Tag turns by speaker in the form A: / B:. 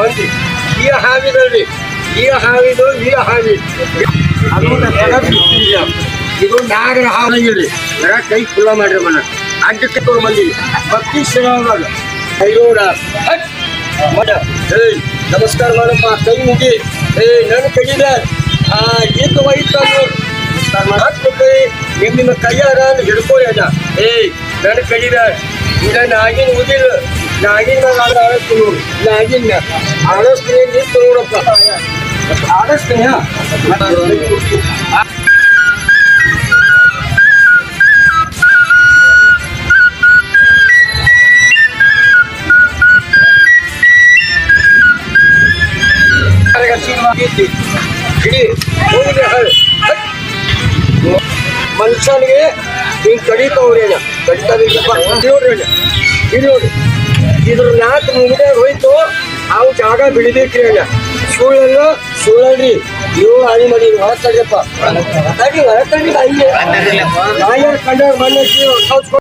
A: ಮಂದಿ, ಈ ಹಾವಿದಲ್ಲಿ ಈ ಹಾವಿದು, ಈ ಹಾವಿ. ಇದು ನಾಗರ ಜಗ ಕೈ ಫುಲ್ಲ ಮಾಡ್ರಿ ಮನ. ಅಡ್ಡಕ್ಕೆ ಬಂದಿವಿ ಭಕ್ತಿ ನಮಸ್ಕಾರ ಮಾಡಪ್ಪ. ಕೈ ಮುಗಿ. ಏಯ್, ನನ್ನ ಕೈಯಿದೆ. ಆ ಹಾಕ್ಬಿಟ್ಟು ನಿಮ್ಮ ನಿಮ್ಮ ಕೈಯಾರ ಹಿಡ್ಕೋ ಅದ ಏಯ್, ನನ್ನ ಕೈಯಿದೆ. ಇದನ್ನ ಆಗಿನ ಉದಿಲ್ಲ ನಾಗಿನ ಮ್ಯಾಗ ಆಡಸ್ತೀನಿ ನೋಡಿ ನಾಗಿನ ಆಡಸ್ತೀನಿ ನಿಂತು ನೋಡಪ್ಪ ಆಡಸ್ತೀನಿ ಇಡೀ ಹೋಗಿದೆ ಹೇಳಿ ಮನುಷ್ಯನಿಗೆ ಹಿಂಗ್ ಕಡಿತಾವ್ರಿ ಅಣ್ಣ ಕಡಿತಾರೆ ನೋಡ್ರಿ ಅಣ್ಣ ಇದು ನೋಡಿ ಇದ್ರ ನಾಲ್ಕು ಮುಗಿದಾಗ ಹೋಯ್ತು. ಅವು ಜಾಗ ಬಿಡಬೇಕ್ರಿ ಅಣ್ಣ. ಸುಳ್ಳೆಲ್ಲ ಸುಳ್ಳಲ್ರಿ ನೀವು ಹಾನಿ ಮಾಡಿ ಹೊರ ತಡಿಯಪ್ಪ ತಡಿ ಹೊರ ತಡಿ ಮನೆ ನಾಯಿ ಕಂಡ ಮಣ್ಣು